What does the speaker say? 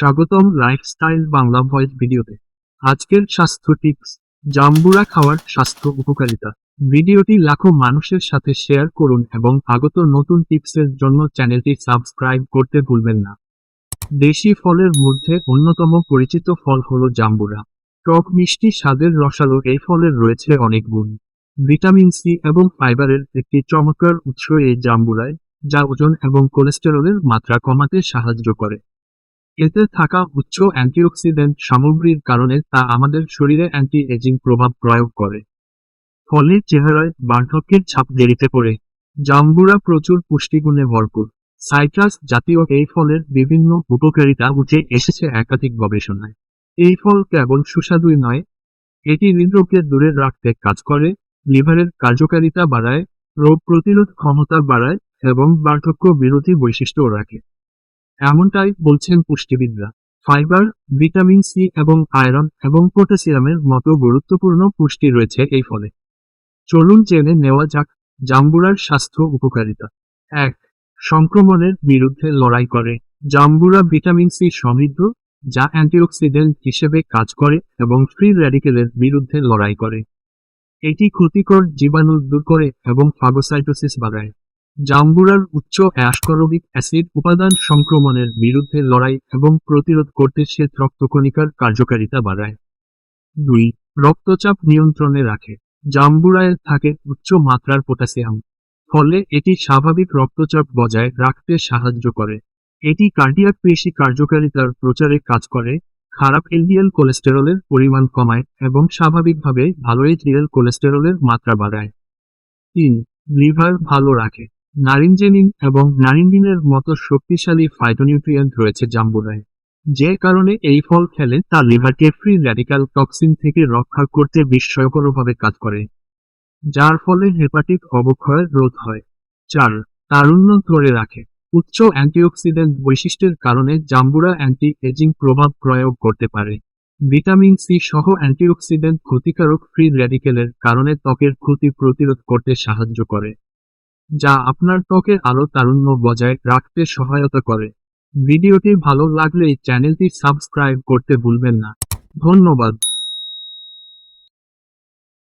স্বাগতম lifestyle Bangla voice ভিডিওতে। আজকের স্বাস্থ্য টিপস জাম্বুরা খাওয়ার স্বাস্থ্য উপকারিতা। ভিডিওটি লাখো মানুষের সাথে শেয়ার করুন এবং আগত নতুন টিপসের জন্য চ্যানেলটি সাবস্ক্রাইব করতে ভুলবেন না। দেশি ফলের মধ্যে অন্যতম পরিচিত ফল হল জাম্বুরা। টক মিষ্টি স্বাদের রসালো এই ফলের রয়েছে অনেক গুণ। ভিটামিন সি এবং ফাইবারের একটি চমৎকার উৎস এই জাম্বুরায়, যা ওজন এবং কোলেস্টেরলের মাত্রা কমাতে সাহায্য করে। এতে থাকা উচ্চ অ্যান্টিঅক্সিডেন্ট সামগ্রীর কারণে তা আমাদের শরীরে অ্যান্টি এজিং প্রভাব প্রয়োগ করে। ফলে চেহারায় বার্ধক্যের ছাপ দেরিতে পড়ে। জাম্বুরা প্রচুর পুষ্টিগুণে ভরপুর। সাইট্রাস জাতীয় এই ফলের বিভিন্ন উপকারিতা উঠে এসেছে একাধিক গবেষণায়। এই ফল কেবল সুস্বাদুই নয়, এটি হৃদরোগকে দূরে রাখতে কাজ করে, লিভারের কার্যকারিতা বাড়ায়, রোগ প্রতিরোধ ক্ষমতা বাড়ায় এবং বার্ধক্য বিরোধী বৈশিষ্ট্য রাখে। এমনটাই বলছেন পুষ্টিবিদরা। ফাইবার, ভিটামিন সি এবং আয়রন এবং পটাশিয়ামের মতো গুরুত্বপূর্ণ পুষ্টি রয়েছে এই ফলে। চলুন জেনে নেওয়া যাক জাম্বুরার স্বাস্থ্য উপকারিতা। এক, সংক্রমণের বিরুদ্ধে লড়াই করে। জাম্বুরা ভিটামিন সি সমৃদ্ধ, যা অ্যান্টিঅক্সিডেন্ট হিসেবে কাজ করে এবং ফ্রি র্যাডিকেলের বিরুদ্ধে লড়াই করে। এটি ক্ষতিকর জীবাণু দূর করে এবং ফাগোসাইটোসিস বাড়ায়। জাম্বুরার উচ্চ অ্যাসকরবিক অ্যাসিড উপাদান সংক্রমণের বিরুদ্ধে লড়াই এবং প্রতিরোধ করতে শ্বেত রক্তকণিকার কার্যকারিতা বাড়ায়। দুই, রক্তচাপ নিয়ন্ত্রণে রাখে। জাম্বুরায় থাকে উচ্চ মাত্রার পটাশিয়াম, ফলে এটি স্বাভাবিক রক্তচাপ বজায় রাখতে সাহায্য করে। এটি কার্ডিয়াক পেশি কার্যকারিতার প্রচারে কাজ করে, খারাপ এলডিএল কোলেস্টেরলের পরিমাণ কমায় এবং স্বাভাবিকভাবে ভালো এইচডিএল কোলেস্টেরলের মাত্রা বাড়ায়। তিন, লিভার ভালো রাখে। নারিঞ্জেনিন এবং নারিন্ডিনের মতো শক্তিশালী ফাইটোনিউট্রিয়েন্ট রয়েছে জাম্বুরায়, যে কারণে এই ফল খেলে তা লিভারকে ফ্রি র্যাডিক্যাল টক্সিন থেকে রক্ষা করতে বিস্ময়করভাবে কাজ করে, যার ফলে হেপাটিক অবক্ষয় রোধ হয়। চার, তারুণ্য ধরে রাখে। উচ্চ অ্যান্টিঅক্সিডেন্ট বৈশিষ্ট্যের কারণে জাম্বুরা অ্যান্টি এজিং প্রভাব প্রয়োগ করতে পারে। ভিটামিন সি সহ অ্যান্টিঅক্সিডেন্ট ক্ষতিকারক ফ্রি র্যাডিকেলের কারণে ত্বকের ক্ষতি প্রতিরোধ করতে সাহায্য করে। যা আপনার ত্বকের আরও তারুণ্য বজায় রাখতে সহায়তা করে। ভিডিওটি ভালো লাগলে চ্যানেলটি সাবস্ক্রাইব করতে ভুলবেন না। ধন্যবাদ।